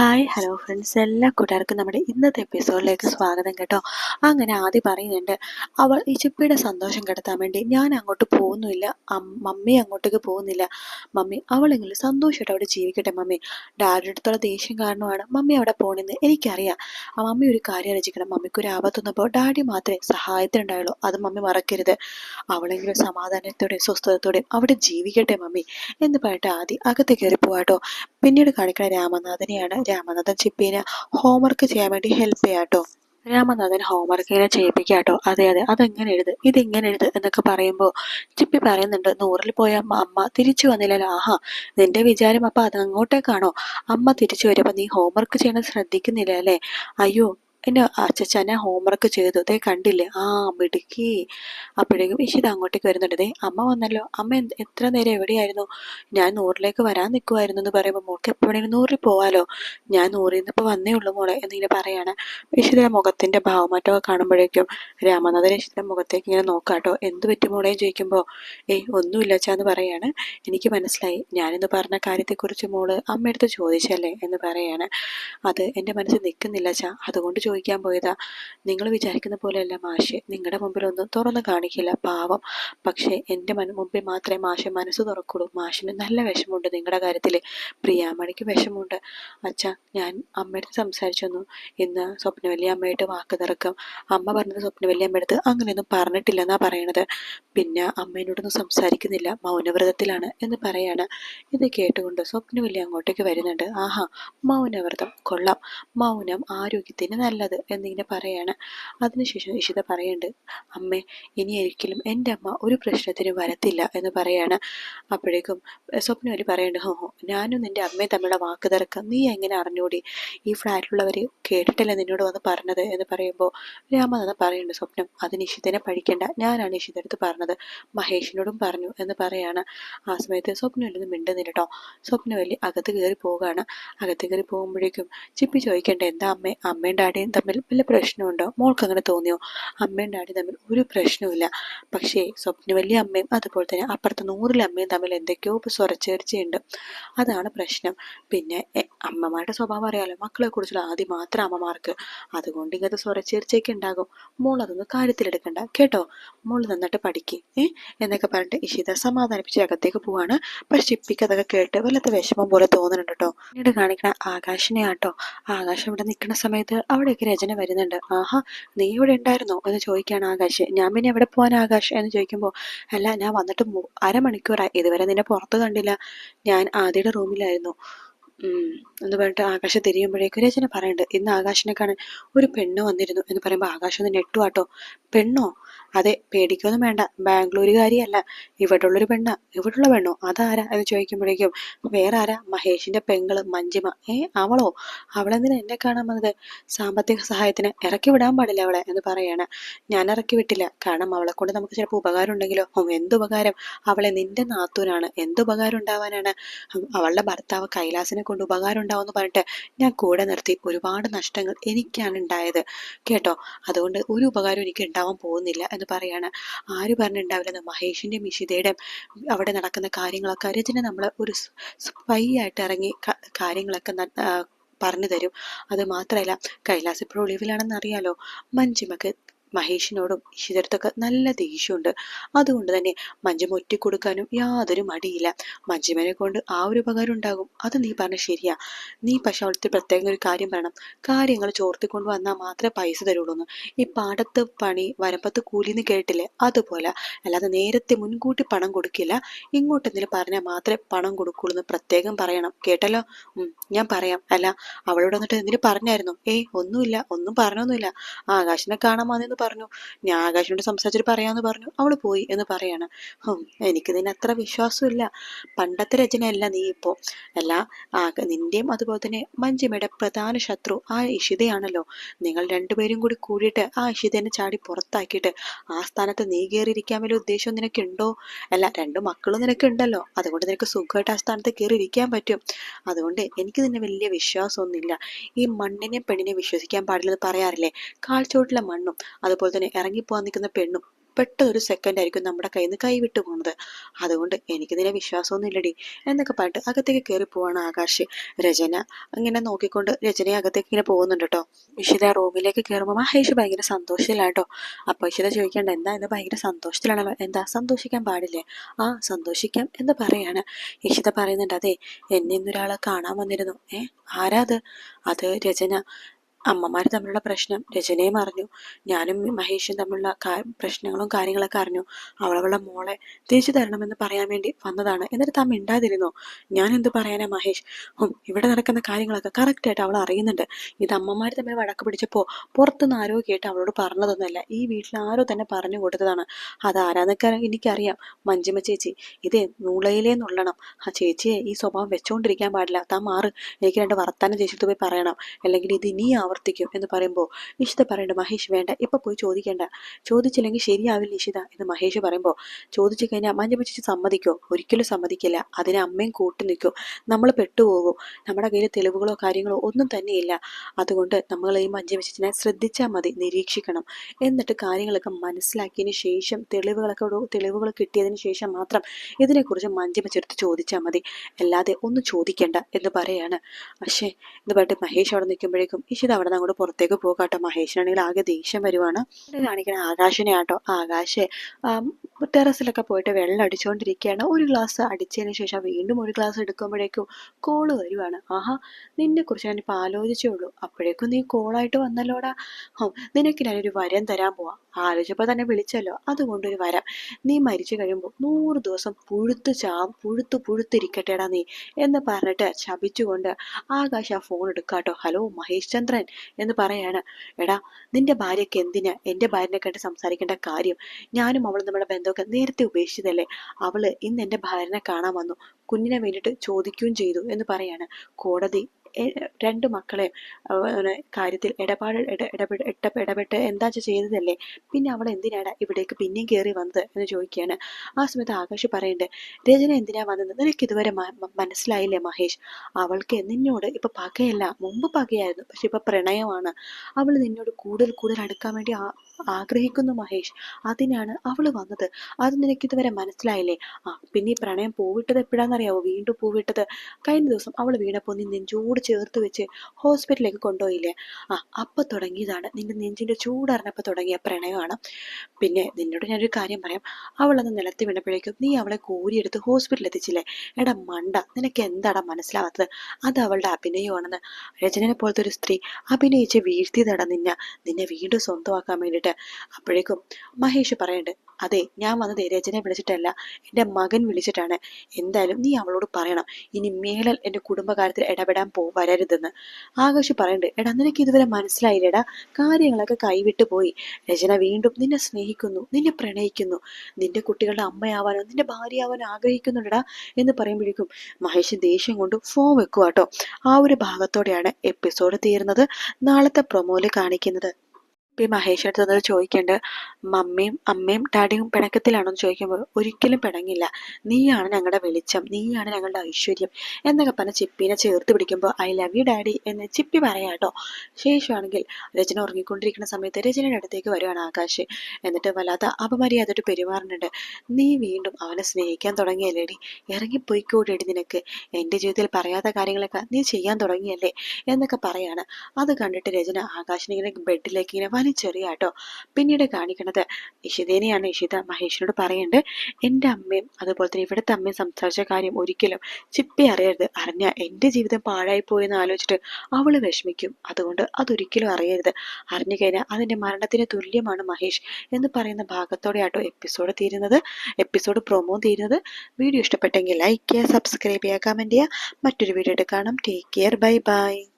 Hi hello friends എല്ലാ കൂട്ടുകാർക്കും നമ്മുടെ ഇന്നത്തെ എപ്പിസോഡിലേക്ക് സ്വാഗതം കേട്ടോ. അങ്ങനെ ആദ്യം പറയുന്നുണ്ട് അവൾ ഈ ചിപ്പിയുടെ സന്തോഷം കിടത്താൻ വേണ്ടി ഞാൻ അങ്ങോട്ട് പോകുന്നില്ല. മമ്മി അങ്ങോട്ടേക്ക് പോകുന്നില്ല. മമ്മി അവളെങ്കിലും സന്തോഷമായിട്ട് അവിടെ ജീവിക്കട്ടെ മമ്മി. ഡാഡിയുടെ അടുത്തുള്ള ദേഷ്യം കാരണമാണ് മമ്മി അവിടെ പോകണമെന്ന് എനിക്കറിയാം. ആ മമ്മി ഒരു കാര്യം ആലോചിക്കണം. മമ്മിക്ക് ഒരു ഡാഡി മാത്രമേ സഹായത്തിനുണ്ടായുള്ളൂ. അത് മമ്മി മറക്കരുത്. അവളെങ്കിലും സമാധാനത്തോടെ സ്വസ്ഥതയോടെയും അവിടെ ജീവിക്കട്ടെ മമ്മി എന്ന് പറഞ്ഞിട്ട് ആദ്യം അകത്ത് കയറി പോവാട്ടോ പിന്നീട് കാണിക്കുന്ന രാമനാഥനെയാണ് രാമനാഥൻ ചിപ്പീനെ ഹോംവർക്ക് ചെയ്യാൻ വേണ്ടി ഹെൽപ്പ് ചെയ്യാട്ടോ രാമനാഥൻ ഹോംവർക്ക് ഇങ്ങനെ ചെയ്യിപ്പിക്കാട്ടോ അതെ അതെ. അതെങ്ങനെ എഴുത്? ഇതിങ്ങനെ എഴുത്? എന്നൊക്കെ പറയുമ്പോൾ ചിപ്പി പറയുന്നുണ്ട് നൂറിൽ പോയ അമ്മ അമ്മ തിരിച്ചു വന്നില്ലല്ലോ. ആഹാ നിന്റെ വിചാരം അപ്പൊ അത് അങ്ങോട്ടേക്കാണോ അമ്മ തിരിച്ചു വരുമ്പോൾ നീ ഹോംവർക്ക് ചെയ്യണം ശ്രദ്ധിക്കുന്നില്ല അല്ലേ? അയ്യോ എന്റെ ഞാൻ ഹോംവർക്ക് ചെയ്തു. ദേ കണ്ടില്ലേ? ആ മിടുക്കി. അപ്പോഴേക്കും ഇഷിത അങ്ങോട്ടേക്ക് വരുന്നുണ്ട്. ദേ അമ്മ വന്നല്ലോ. അമ്മ എത്ര നേരം എവിടെയായിരുന്നു? ഞാൻ നൂറിലേക്ക് വരാൻ നിൽക്കുമായിരുന്നു എന്ന് പറയുമ്പോൾ മോൾക്ക് എപ്പോഴെങ്കിലും നൂറിൽ പോവാലോ. ഞാൻ നൂറിൽ നിന്ന് ഇപ്പോൾ വന്നേ ഉള്ളൂ മോളെ എന്നിങ്ങനെ പറയാണ്. ഇഷിതയുടെ മുഖത്തിന്റെ ഭാവമാറ്റമൊക്കെ കാണുമ്പോഴേക്കും രാമനാഥൻ ഇഷിതയുടെ മുഖത്തേക്ക് ഇങ്ങനെ നോക്കാട്ടോ. എന്ത് പറ്റി മോളെയും ചോദിക്കുമ്പോൾ ഏയ് ഒന്നുമില്ല അച്ഛാന്ന് പറയാണ്. എനിക്ക് മനസ്സിലായി. ഞാനിന്ന് പറഞ്ഞ കാര്യത്തെക്കുറിച്ച് മോൾ അമ്മയടുത്ത് ചോദിച്ചല്ലേ എന്ന് പറയാണ്. അത് എന്റെ മനസ്സിൽ നിൽക്കുന്നില്ല അച്ഛാ. അതുകൊണ്ട് ചോദിക്കാൻ പോയതാ. നിങ്ങൾ വിചാരിക്കുന്ന പോലെയല്ല മാഷെ. നിങ്ങളുടെ മുമ്പിലൊന്നും തുറന്നു കാണിക്കില്ല പാവം. പക്ഷേ എന്റെ മന മുമ്പിൽ മാത്രമേ മാഷെ മനസ്സ് തുറക്കുള്ളൂ. മാഷിന് നല്ല വിഷമമുണ്ട് നിങ്ങളുടെ കാര്യത്തിൽ പ്രിയാമണിക്ക് വിഷമമുണ്ട്. അച്ഛ ഞാൻ അമ്മയുടെ സംസാരിച്ചു വന്നു ഇന്ന് സ്വപ്നവല്ലി അമ്മയായിട്ട് വാക്ക് തിറക്കും അമ്മ പറഞ്ഞത് സ്വപ്നവല്ലി അമ്മയടുത്ത് അങ്ങനെയൊന്നും പറഞ്ഞിട്ടില്ലെന്നാ പറയണത്. പിന്നെ അമ്മേനോടൊന്നും സംസാരിക്കുന്നില്ല. മൗനവ്രതത്തിലാണ് എന്ന് പറയാണ്. ഇത് കേട്ടുകൊണ്ട് സ്വപ്നവല്ലി അങ്ങോട്ടേക്ക് വരുന്നുണ്ട്. ആഹാ മൗനവ്രതം. കൊള്ളാം. മൗനം ആരോഗ്യത്തിന് നല്ലത് എന്നിങ്ങനെ പറയാണ്. അതിനുശേഷം ഇഷിത പറയുന്നുണ്ട് അമ്മേ ഇനി ഒരിക്കലും എന്റെ അമ്മ ഒരു പ്രശ്നത്തിനും വരത്തില്ല എന്ന് പറയാണ്. അപ്പോഴേക്കും സ്വപ്നവല്ലി പറയുന്നുണ്ട് ഹോ ഞാനും നിന്റെ അമ്മയും തമ്മിലുള്ള വാക്ക് തിറക്കാം നീ എങ്ങനെ അറിഞ്ഞൂടി? ഈ ഫ്ലാറ്റിലുള്ളവർ കേട്ടിട്ടല്ലേ നിന്നോട് വന്ന് പറഞ്ഞത്? എന്ന് പറയുമ്പോൾ രാമനാഥൻ പറയുന്നുണ്ട് സ്വപ്നം അതിന് ഇഷിതനെ പഠിക്കേണ്ട. ഞാനാണ് ഇഷിതടുത്ത് പറഞ്ഞത്. മഹേഷിനോടും പറഞ്ഞു എന്ന് പറയാണ്. ആ സമയത്ത് സ്വപ്നവല്ലി മിണ്ടുന്നില്ല കേട്ടോ സ്വപ്നവല്ലി അകത്ത് കയറി പോവുകയാണ്. അകത്ത് കയറി പോകുമ്പോഴേക്കും ചിപ്പി ചോദിക്കേണ്ട എന്താ അമ്മേ? അമ്മയും ഡാഡിയും തമ്മിൽ വല്ല പ്രശ്നമുണ്ടോ? മോൾക്ക് അങ്ങനെ തോന്നിയോ? അമ്മയും ഡാഡിയും തമ്മിൽ ഒരു പ്രശ്നവുമില്ല. പക്ഷേ സ്വപ്നവല്ലി അമ്മയും അതുപോലെ തന്നെ അപ്പുറത്ത് നൂറിലെ അമ്മയും തമ്മിൽ എന്തൊക്കെയോ സ്വരച്ചേർച്ചയുണ്ട്. അതാണ് പ്രശ്നം. പിന്നെ അമ്മമാരുടെ സ്വഭാവം അറിയാലോ? മക്കളെ കുറിച്ചുള്ള ആദ്യം മാത്രം അമ്മമാർക്ക്. അതുകൊണ്ട് ഇങ്ങനത്തെ സ്വരച്ചേർച്ചയൊക്കെ ഉണ്ടാകും. മോൾ അതൊന്ന് കാര്യത്തിലെടുക്കണ്ട. കേട്ടോ? മോൾ നന്നായിട്ട് പഠിക്ക് ഏ? എന്നൊക്കെ പറഞ്ഞിട്ട് ഇഷിത സമാധാനിപ്പിച്ച് അകത്തേക്ക് പോവാണ്. പക്ഷെ ചിപ്പിക്ക് അതൊക്കെ കേട്ട് വല്ലാത്ത വിഷമം പോലെ തോന്നുന്നുണ്ട് കേട്ടോ. പിന്നീട് കാണിക്കണ ആകാശിനെ ആട്ടോ ആകാശം ഇവിടെ നിൽക്കുന്ന സമയത്ത് അവിടെയൊക്കെ രചന വരുന്നുണ്ട്. ആഹാ നീ ഇവിടെ ഉണ്ടായിരുന്നോ? എന്ന് ചോദിക്കുകയാണ് ആകാശ്. ഞാൻ പിന്നെ എവിടെ പോകാൻ ആകാശ്? എന്ന് ചോദിക്കുമ്പോൾ അല്ല ഞാൻ വന്നിട്ട് അരമണിക്കൂറായി. ഇതുവരെ നിന്നെ പുറത്ത് കണ്ടില്ല. ഞാൻ ആദ്യയുടെ റൂമിലായിരുന്നു. എന്ന് പറഞ്ഞിട്ട് ആകാശം തിരിയുമ്പോഴേക്കും രചന പറയുന്നുണ്ട്. ഇന്ന് ആകാശിനെ കാണാൻ ഒരു പെണ്ണ് വന്നിരുന്നു എന്ന് പറയുമ്പോൾ ആകാശം ഒന്ന് നെട്ടുവാട്ടോ പെണ്ണോ? അതെ പേടിക്കൊന്നും വേണ്ട. ബാംഗ്ലൂരുകാരിയല്ല. ഇവിടുള്ളൊരു പെണ്ണ. ഇവിടുള്ള പെണ്ണോ? അതാരാ? എന്ന് ചോദിക്കുമ്പോഴേക്കും വേറെ ആരാ മഹേഷിന്റെ പെങ്ങൾ മഞ്ജിമ. ഏ അവളോ? അവളെന്തിനാ എന്നെ കാണാൻ വന്നത്? സാമ്പത്തിക സഹായത്തിന് ഇറക്കി വിടാൻ പാടില്ല അവളെ എന്ന് പറയാണ്. ഞാൻ ഇറക്കി വിട്ടില്ല. കാരണം അവളെ കൊണ്ട് നമുക്ക് ചിലപ്പോൾ ഉപകാരം ഉണ്ടെങ്കിലോ? എന്തുപകാരം അവളെ നിന്റെ നാത്തൂനാണ്. എന്തുപകാരം ഉണ്ടാവാനാണ്? അവളുടെ ഭർത്താവ് കൈലാസിനെ കൊണ്ട് ഉപകാരം ഉണ്ടാവുമെന്ന് പറഞ്ഞിട്ട് ഞാൻ കൂടെ നിർത്തി ഒരുപാട് നഷ്ടങ്ങൾ എനിക്കാണ് ഉണ്ടായത്. കേട്ടോ? അതുകൊണ്ട് ഒരു ഉപകാരം എനിക്ക് ഉണ്ടാവാൻ പോകുന്നില്ല എന്ന് പറയാണ്. ആര് പറഞ്ഞിട്ടുണ്ടാവില്ലെന്ന്? മഹേഷിന്റെ മിഷിതയുടെ അവിടെ നടക്കുന്ന കാര്യങ്ങളൊക്കെ രചന നമ്മൾ ഒരു സ്പൈ ആയിട്ട് ഇറങ്ങി കാര്യങ്ങളൊക്കെ പറഞ്ഞു തരും. അത് മാത്രമല്ല കൈലാസ് ഇപ്പോൾ ഒളിവിലാണെന്ന് അറിയാലോ? മഞ്ജിമക്ക് മഹേഷിനോടും ഇഷിതടുത്തൊക്കെ നല്ല ദേഷ്യമുണ്ട്. അതുകൊണ്ട് തന്നെ മഞ്ജുമ ഒറ്റിക്കൊടുക്കാനും യാതൊരു മടിയില്ല. മഞ്ജുമനെ കൊണ്ട് ആ ഒരു ഉപകാരം ഉണ്ടാകും. അത് നീ പറഞ്ഞ ശരിയാ. നീ പക്ഷെ അവിടുത്തെ പ്രത്യേകം ഒരു കാര്യം പറയണം. കാര്യങ്ങൾ ചോർത്തിക്കൊണ്ട് വന്നാൽ മാത്രമേ പൈസ തരുള്ളൂ ഈ പാടത്ത് പണി വരപ്പത്ത് കൂലിന്ന് കേട്ടില്ലേ? അതുപോലെ. അല്ലാതെ നേരത്തെ മുൻകൂട്ടി പണം കൊടുക്കില്ല. ഇങ്ങോട്ട് എന്തെങ്കിലും പറഞ്ഞാൽ മാത്രമേ പണം കൊടുക്കുള്ളൂ എന്ന് പ്രത്യേകം പറയണം. കേട്ടല്ലോ? ഞാൻ പറയാം. അല്ല അവളോട് വന്നിട്ട് എന്തിനു പറഞ്ഞായിരുന്നു? ഏയ് ഒന്നുമില്ല. ഒന്നും പറഞ്ഞൊന്നുമില്ല. ആകാശിനെ കാണാൻ വന്നെന്ന് പറഞ്ഞു. ഞാൻ ആകാശിനോട് സംസാരിച്ചിട്ട് പറയാമെന്ന് പറഞ്ഞു. അവൾ പോയി എന്ന് പറയാണ്. എനിക്ക് നിന്നെ അത്ര വിശ്വാസമില്ല. പണ്ടത്തെ രചനയല്ല നീ ഇപ്പോ. അല്ല നിന്റെയും അതുപോലെ തന്നെ മഞ്ജിമയുടെ പ്രധാന ശത്രു ആ ഇഷിതയാണല്ലോ. നിങ്ങൾ രണ്ടുപേരും കൂടി കൂടിയിട്ട് ആ ഇഷിതനെ ചാടി പുറത്താക്കിയിട്ട് ആ സ്ഥാനത്ത് നീ കയറിയിരിക്കാൻ വലിയ ഉദ്ദേശം നിനക്കുണ്ടോ? അല്ല രണ്ടു മക്കളും നിനക്കുണ്ടല്ലോ. അതുകൊണ്ട് നിനക്ക് സുഖമായിട്ട് ആ സ്ഥാനത്ത് കയറി ഇരിക്കാൻ പറ്റും. അതുകൊണ്ട് എനിക്ക് നിന്നെ വലിയ വിശ്വാസമൊന്നുമില്ല. ഈ മണ്ണിനെ പെണ്ണിനെ വിശ്വസിക്കാൻ പാടില്ലെന്ന് പറയാറില്ലേ? കാൽച്ചോട്ടിലെ മണ്ണും അതുപോലെ തന്നെ ഇറങ്ങിപ്പോകാൻ നിൽക്കുന്ന പെണ്ണും പെട്ടെന്നൊരു സെക്കൻഡ് ആയിരിക്കും നമ്മുടെ കയ്യിൽ നിന്ന് കൈവിട്ടു പോകുന്നത് അതുകൊണ്ട് എനിക്ക് നിന്നെ വിശ്വാസമൊന്നും ഇല്ലടി എന്നൊക്കെ പറഞ്ഞിട്ട് അകത്തേക്ക് കയറി പോവാണ് ആകാശ്. രചന അങ്ങനെ നോക്കിക്കൊണ്ട് രചനയെ അകത്തേക്ക് ഇങ്ങനെ പോകുന്നുണ്ട് കേട്ടോ ഇഷിത റൂമിലേക്ക് കയറുമ്പോൾ മഹേഷ് ഭയങ്കര സന്തോഷത്തിലാട്ടോ അപ്പൊ ഇഷിത ചോദിക്കേണ്ട എന്താ ഇന്ന് ഭയങ്കര സന്തോഷത്തിലാണല്ലോ എന്താ സന്തോഷിക്കാൻ പാടില്ലേ? ആ സന്തോഷിക്കാം എന്ന് പറയാണ്. ഇഷിത പറയുന്നുണ്ട് അതെ എന്നെ ഇന്നൊരാളെ കാണാൻ വന്നിരുന്നു. ഏ ആരാ അത്? അത് രചന. അമ്മമാർ തമ്മിലുള്ള പ്രശ്നം രചനയും അറിഞ്ഞു. ഞാനും മഹേഷും തമ്മിലുള്ള പ്രശ്നങ്ങളും കാര്യങ്ങളൊക്കെ അറിഞ്ഞു. അവളവളുടെ മോളെ തിരിച്ചു തരണമെന്ന് പറയാൻ വേണ്ടി വന്നതാണ്. എന്നിട്ട് താൻ മിണ്ടാതിരുന്നോ? ഞാൻ എന്ത് പറയാനാ മഹേഷ്? ഇവിടെ നടക്കുന്ന കാര്യങ്ങളൊക്കെ കറക്റ്റായിട്ട് അവൾ അറിയുന്നുണ്ട്. ഇത് അമ്മമാർ തമ്മിൽ വഴക്ക് പിടിച്ചപ്പോൾ പുറത്തുനിന്ന് ആരോ കേട്ട് അവളോട് പറഞ്ഞതൊന്നുമല്ല. ഈ വീട്ടിൽ ആരോ തന്നെ പറഞ്ഞു കൊടുത്തതാണ്. അത് ആരാന്നൊക്കെ എനിക്കറിയാം. മഞ്ജിമ ചേച്ചി ഇത് നൂളയിലേ നുള്ളണം. ആ ചേച്ചിയെ ഈ സ്വഭാവം വെച്ചോണ്ടിരിക്കാൻ പാടില്ല. താൻ മാറ്. എനിക്ക് രണ്ട് വർത്താനം ചേച്ചിട്ട് പോയി പറയണം. അല്ലെങ്കിൽ ഇത് ഇനി ആവർത്തിക്കും എന്ന് പറയുമ്പോൾ നിഷിത പറയേണ്ട മഹേഷ് വേണ്ട ഇപ്പൊ പോയി ചോദിക്കേണ്ട. ചോദിച്ചില്ലെങ്കിൽ ശരിയാവില്ല നിഷിത എന്ന് മഹേഷ് പറയുമ്പോൾ. ചോദിച്ചു കഴിഞ്ഞാൽ മഞ്ഞ സമ്മതിക്കോ? ഒരിക്കലും സമ്മതിക്കില്ല. അതിനെ അമ്മയും കൂട്ടി നിൽക്കും. നമ്മൾ പെട്ടുപോകും. നമ്മുടെ കയ്യിൽ തെളിവുകളോ കാര്യങ്ങളോ ഒന്നും തന്നെയില്ല. അതുകൊണ്ട് നമ്മൾ ഈ മഞ്ജ വിശിച്ചിനെ ശ്രദ്ധിച്ചാൽ മതി നിരീക്ഷിക്കണം. എന്നിട്ട് കാര്യങ്ങളൊക്കെ മനസ്സിലാക്കിയതിന് ശേഷം തെളിവുകളൊക്കെ തെളിവുകൾ കിട്ടിയതിന് ശേഷം മാത്രം ഇതിനെക്കുറിച്ച് മഞ്ജ വെച്ചെടുത്ത് ചോദിച്ചാൽ മതി. അല്ലാതെ ഒന്നും ചോദിക്കേണ്ട എന്ന് പറയാണ്. പക്ഷേ എന്ന് പറഞ്ഞിട്ട് മഹേഷ് അവിടെ നിൽക്കുമ്പോഴേക്കും ഇഷിത അവിടെ നിന്ന് അങ്ങോട്ട് പുറത്തേക്ക് പോകാട്ടോ. മഹേഷിനാണെങ്കിൽ ആകെ ദേഷ്യം വരുവാണ്. കാണിക്കണ ആകാശിനെ ആട്ടോ. ആകാശെ ടെറസിലൊക്കെ പോയിട്ട് വെള്ളം അടിച്ചുകൊണ്ടിരിക്കുകയാണ് ഒരു ഗ്ലാസ് അടിച്ചതിന് ശേഷം വീണ്ടും ഒരു ഗ്ലാസ് എടുക്കുമ്പോഴേക്കും കോൾ വരുവാണ്. ആഹാ നിന്നെ കുറിച്ച് ഞാനിപ്പോൾ ആലോചിച്ചേ ഉള്ളൂ. അപ്പോഴേക്കും നീ കോളായിട്ട് വന്നല്ലോടാ. നിനക്ക് ഞാനൊരു വരം തരാൻ പോവാ. ആലോചിച്ചപ്പോൾ തന്നെ വിളിച്ചല്ലോ. അതുകൊണ്ടൊരു വരം. നീ മരിച്ചു കഴിയുമ്പോൾ നൂറ് ദിവസം പുഴുത്ത് ചാവും പുഴുത്ത് പുഴുത്തിരിക്കട്ടെടാ നീ എന്ന് പറഞ്ഞിട്ട് ശപിച്ചുകൊണ്ട് ആകാശ് ആ ഫോൺ എടുക്കാട്ടോ. ഹലോ മഹേഷ് ചന്ദ്രൻ. എന്ന് പറയാണ്. എടാ നിന്റെ ഭാര്യയ്ക്ക് എന്തിനാ എന്റെ ഭാര്യനെ കണ്ട് സംസാരിക്കേണ്ട കാര്യം? ഞാനും അവളും നമ്മുടെ ബന്ധമൊക്കെ നേരത്തെ ഉപേക്ഷിച്ചതല്ലേ? അവൾ ഇന്ന് എന്റെ ഭാര്യനെ കാണാൻ വന്നു. കുഞ്ഞിനെ വേണ്ടിയിട്ട് ചോദിക്കുകയും ചെയ്തു എന്ന് പറയാണ്. കോടതി രണ്ട് മക്കളെ കാര്യത്തിൽ ഇടപാട് ഇടപെട്ട് ഇടപെട്ട് എന്താ ചെയ്തതല്ലേ? പിന്നെ അവൾ എന്തിനാണ് ഇവിടേക്ക് പിന്നെയും കയറി വന്നത്? എന്ന് ചോദിക്കുകയാണ്. ആ സമയത്ത് ആകാശ് പറയുന്നുണ്ട് രചന എന്തിനാ വന്നത്? നിനക്ക് ഇതുവരെ മനസ്സിലായില്ലേ മഹേഷ്? അവൾക്ക് നിന്നോട് ഇപ്പൊ പകയല്ല മുമ്പ് പകയായിരുന്നു പക്ഷെ ഇപ്പൊ പ്രണയമാണ്. അവൾ നിന്നോട് കൂടുതൽ കൂടുതൽ അടുക്കാൻ വേണ്ടി ആഗ്രഹിക്കുന്നു മഹേഷ്. അതിനാണ് അവൾ വന്നത്. അത് നിനക്ക് ഇതുവരെ മനസ്സിലായില്ലേ? ആ പിന്നെ ഈ പ്രണയം പൂവിട്ടത് എപ്പോഴാണെന്നറിയാവോ വീണ്ടും പൂവിട്ടത് കഴിഞ്ഞ ദിവസം അവൾ വീണപ്പോൾ നീ നെഞ്ചോട് ചേർത്ത് വെച്ച് ഹോസ്പിറ്റലിലേക്ക് കൊണ്ടുപോയില്ലേ? ആ അപ്പം തുടങ്ങിയതാണ്. നിന്റെ നെഞ്ചിന്റെ ചൂടറിഞ്ഞപ്പോൾ തുടങ്ങിയ പ്രണയമാണ്. പിന്നെ നിന്നോട് ഞാനൊരു കാര്യം പറയാം. അവളന്ന് നിലത്തി വീണപ്പോഴേക്കും നീ അവളെ കോരിയെടുത്ത് ഹോസ്പിറ്റലിൽ എത്തിച്ചില്ലേ? എടാ മണ്ട നിനക്ക് എന്താടാ മനസ്സിലാവാത്തത്? അത് അവളുടെ അഭിനയമാണെന്ന്. രചനനെ പോലത്തെ ഒരു സ്ത്രീ അഭിനയിച്ച് വീഴ്ത്തിയതാടാ നിന്നെ. നിന്നെ വീണ്ടും സ്വന്തമാക്കാൻ വേണ്ടിയിട്ട്. അപ്പോഴേക്കും മഹേഷ് പറയണ്ട് അതെ ഞാൻ വന്നത് രചനയെ വിളിച്ചിട്ടല്ല. എന്റെ മകൻ വിളിച്ചിട്ടാണ്. എന്തായാലും നീ അവളോട് പറയണം. ഇനി മേലൽ എന്റെ കുടുംബകാര്യത്തിൽ ഇടപെടാൻ പോ വരരുതെന്ന്. ആകാശ് പറയണ്ട് എടാ നിനക്ക് ഇതുവരെ മനസ്സിലായില്ലടാ? കാര്യങ്ങളൊക്കെ കൈവിട്ടു പോയി. രചന വീണ്ടും നിന്നെ സ്നേഹിക്കുന്നു നിന്നെ പ്രണയിക്കുന്നു. നിന്റെ കുട്ടികളുടെ അമ്മയാവാനോ നിന്റെ ഭാര്യയാവാനോ ആഗ്രഹിക്കുന്നുണ്ടടാ എന്ന് പറയുമ്പോഴേക്കും മഹേഷ് ദേഷ്യം കൊണ്ട് ഫോൺ വെക്കുവാട്ടോ ആ ഒരു ഭാഗത്തോടെയാണ് എപ്പിസോഡ് തീരുന്നത് നാളത്തെ പ്രൊമോയിൽ കാണിക്കുന്നത്. പി മഹേഷ് അടുത്ത് വന്നത് ചോദിക്കേണ്ട മമ്മിയും അമ്മയും ഡാഡിയും പിണക്കത്തിലാണോ എന്ന് ചോദിക്കുമ്പോൾ ഒരിക്കലും പിണങ്ങില്ല. നീയാണ് ഞങ്ങളുടെ വെളിച്ചം. നീയാണ് ഞങ്ങളുടെ ഐശ്വര്യം. എന്നൊക്കെ പറഞ്ഞ് ചിപ്പിനെ ചേർത്ത് പിടിക്കുമ്പോൾ ഐ ലവ് യു ഡാഡി എന്ന് ചിപ്പി പറയാം കേട്ടോ. ശേഷമാണെങ്കിൽ രചന ഉറങ്ങിക്കൊണ്ടിരിക്കുന്ന സമയത്ത് രചനയുടെ അടുത്തേക്ക് വരുവാണ് ആകാശ്. എന്നിട്ട് വല്ലാത്ത അപമര്യാദയിട്ട് പെരുമാറുന്നുണ്ട്. നീ വീണ്ടും അവനെ സ്നേഹിക്കാൻ തുടങ്ങിയല്ലേടി? ഇറങ്ങിപ്പോയിക്കോടേടി നിനക്ക്. എന്റെ ജീവിതത്തിൽ പറയാത്ത കാര്യങ്ങളൊക്കെ നീ ചെയ്യാൻ തുടങ്ങിയല്ലേ? എന്നൊക്കെ പറയാണ്. അത് കണ്ടിട്ട് രചന ആകാശിനെ ഇങ്ങനെ ബെഡിലേക്ക് ഇങ്ങനെ വലിച്ചെറിയാട്ടോ പിന്നീട് കാണിക്കണത് ഇഷിതേനെയാണ് ഇഷിത മഹേഷിനോട് പറയേണ്ടത് എന്റെ അമ്മയും അതുപോലെ തന്നെ ഇവിടുത്തെ അമ്മയും സംസാരിച്ച കാര്യം ഒരിക്കലും ചിപ്പി അറിയരുത്. അറിഞ്ഞ എന്റെ ജീവിതം പാഴായി പോയെന്ന് ആലോചിച്ചിട്ട് അവൾ വിഷമിക്കും. അതുകൊണ്ട് അതൊരിക്കലും അറിയരുത്. അറിഞ്ഞു കഴിഞ്ഞാൽ അതിന്റെ മരണത്തിന് തുല്യമാണ് മഹേഷ് എന്ന് പറയുന്ന ഭാഗത്തോടെ ആട്ടോ എപ്പിസോഡ് തീരുന്നത്. എപ്പിസോഡ് പ്രൊമോ തീരുന്നത്. വീഡിയോ ഇഷ്ടപ്പെട്ടെങ്കിൽ ലൈക്ക് ചെയ്യുക സബ്സ്ക്രൈബ് ചെയ്യുക കമന്റ് ചെയ്യുക. മറ്റൊരു വീഡിയോ കാണാം. Take care bye bye